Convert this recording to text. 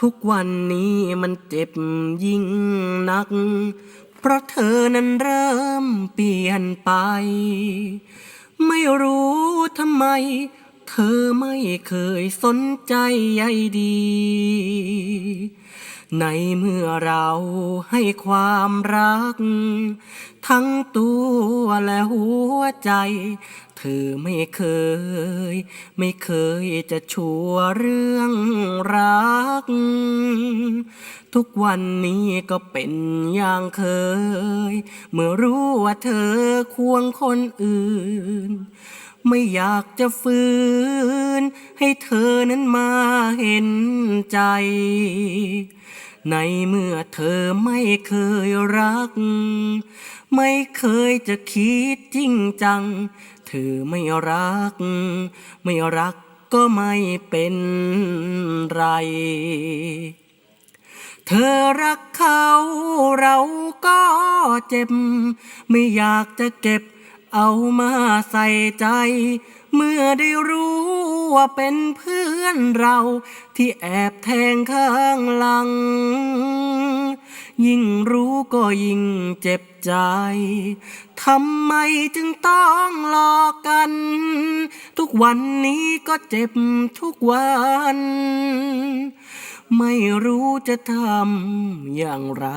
ทุกวันนี้มันเจ็บยิ่งนัก เพราะเธอนั้นเริ่มเปลี่ยนไป ไม่รู้ทำไม เธอไม่เคยสนใจใยดี ในเมื่อเราให้ความรัก ทั้งตัวและหัวใจ เธอไม่เคย ไม่เคยจะชัวเรื่องรัก ทุกวันนี้ก็เป็นอย่างเคย เมื่อรู้ว่าเธอควงคนอื่นไม่อยากจะฝืนให้เธอนั้นมาเห็นใจ ในเมื่อเธอไม่เคยรัก ไม่เคยจะคิดจริงจัง เธอไม่รัก ไม่รักก็ไม่เป็นไร เธอรักเขาเราก็เจ็บ ไม่อยากจะเก็บเอามาใส่ใจ เมื่อได้รู้ ว่าเป็นเพื่อนเราที่แอบแทงข้างหลัง ยิ่งรู้ก็ยิ่งเจ็บใจ ทำไมจึงต้องหลอกกัน ทุกวันนี้ก็เจ็บทุกวัน ไม่รู้จะทำอย่างไร